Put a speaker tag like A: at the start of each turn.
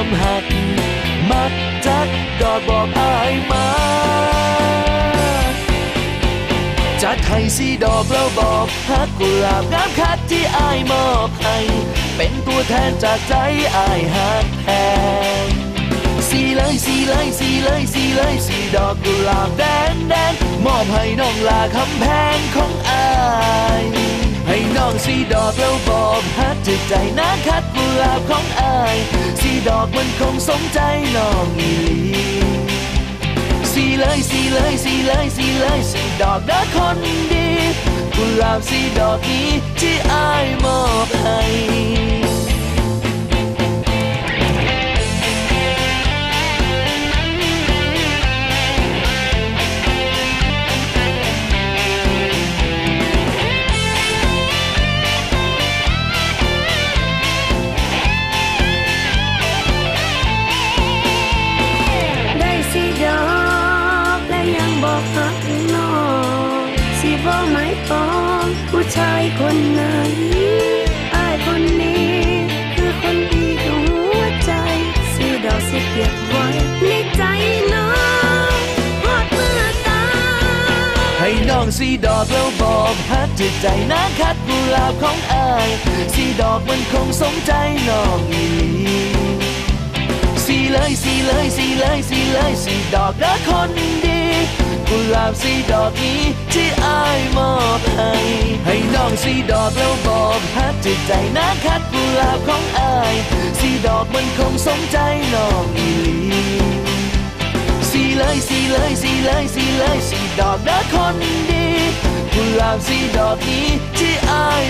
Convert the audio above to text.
A: ความหัก มักจักดอกบอกอายมา จัดให้สีดอกแล้วบอกฮักกุหลาบงามคัดที่อายมอบให้เป็นตัวแทนจากใจอายฮักแทนสีเลยสีเลยสีเลยสีเลยสีดอกกุหลาบแดงแดงมอบให้น้องลาคำแพงของอาย น้องสีดอกแล้วบอกฮักจิตใจนะคัดกุหลาบของอายสีดอกมันคงสมใจน้องอีหลีสีเลยสีเลยสีเลยสีเลยสีดอกดักคนดีกุหลาบสีดอกนี้ที่อายมอบให้
B: บ่หมายปองผู้ชายคนไหนอายคนนี้ คือคนดีของหัวใจสิดอกสิเก็บไว้ในใจน้องหอดเมื่อตาย
A: ให้น้องสีดอกแล้วบอกฮักจิตใจนะคัดกุหลาบของอายสีดอกมันคงสมใจน้องอีหลีสีเลยสีเลยสีเลยสีเลยสีดอกรักคนดีกุหลาบสีดอกนี้ที่อาย สีดอกแล้วบอกฮักจิตใจนะคัดกุหลาบของอายสีดอกมันคงสมใจน้องอีหลีสีเลยสีเลยสีเลยสีเลยสีดอกนะคนดีกุหลาบสีดอกนี้ที่อายมอ